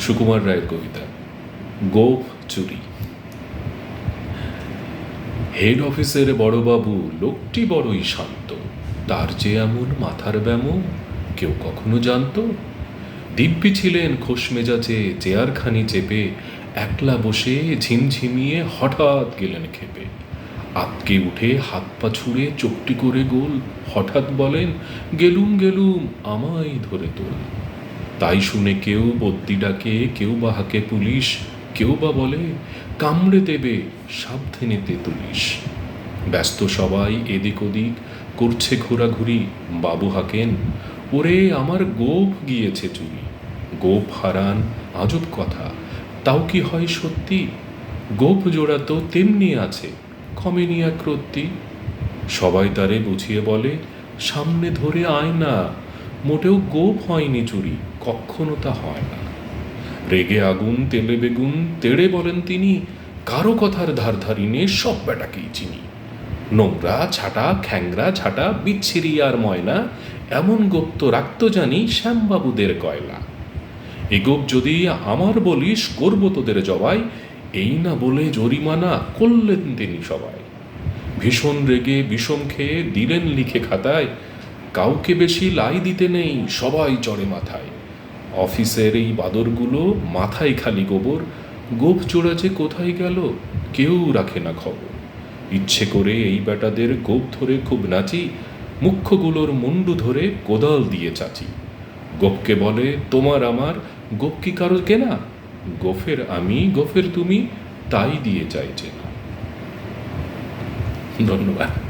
সুকুমার রায়ের কবিতা গোপ চুরি। হেড অফিসের বড়বাবু লোকটি বড়ই শান্ত। তার যে এমন মাথার ব্যামো কেউ কখনো জানতো? দিব্যি ছিলেন খোশ মেজাজে, চেয়ারখানি চেপে, একলা বসে ঝিমঝিমিয়ে হঠাৎ গেলেন খেপে। আতকে উঠে হাত পা ছুঁড়ে চোখটি করে গোল, হঠাৎ বলেন, গেলুম গেলুম, আমায় ধরে তোল। তাই শুনে কেউ বদ্যি ডাকে, কেউ বা হাকে পুলিশ, কেউ বা বলে, কামড়ে দেবে, সাবধানে তেতুলিশ ব্যস্ত সবাই এদিক ওদিক করছে ঘোরাঘুরি। বাবু হাকেন, ওরে, আমার গোপ গিয়েছে চুরি। গোপ হারান, আজব কথা। তাও কি হয় সত্যি? গোপ জোড়া তো তেমনি আছে কমেনি এক রত্তি সবাই তারে বুঝিয়ে বলে, সামনে ধরে আয় না মোটেও গোপ হয়নি চুরি, কখনো তা হয় না। রেগে আগুন, তেলে বেগুন, তেড়ে বলেন তিনি, কারও কথার ধার ধারিনে সব বেটাকেই চিনি। নোংরা, ছাটা, খ্যাংরা, ছাটা, বিচ্ছিরি আর ময়না, এমন গোপ্ত রাখতো জানি শ্যামবাবুদের কয়লা। এ গোপ যদি আমার বলিস করব তোদের জবাই, এই না বলে জরিমানা করলেন তিনি সবাই। ভীষণ রেগে, বিষম খেয়ে দিলেন লিখে খাতায় কাউকে বেশি লাই দিতে নেই, সবাই চড়ে মাথায়। অফিসের এই বাদরগুলো মাথায় খালি গোবর, গোপ চোরা যে কোথায় গেল, কেউ রাখে না খবর। ইচ্ছে করে এই বেটাদের গোপ ধরে খুব নাচি, মুখ্যগুলোর মুন্ডু ধরে কোদাল দিয়ে চাচি। গোপকে বলে, তোমার আমার, গোপ কি কারও কেনা? গোফের আমি গোফের তুমি, তাই দিয়ে চাইছে না ধন্যবাদ।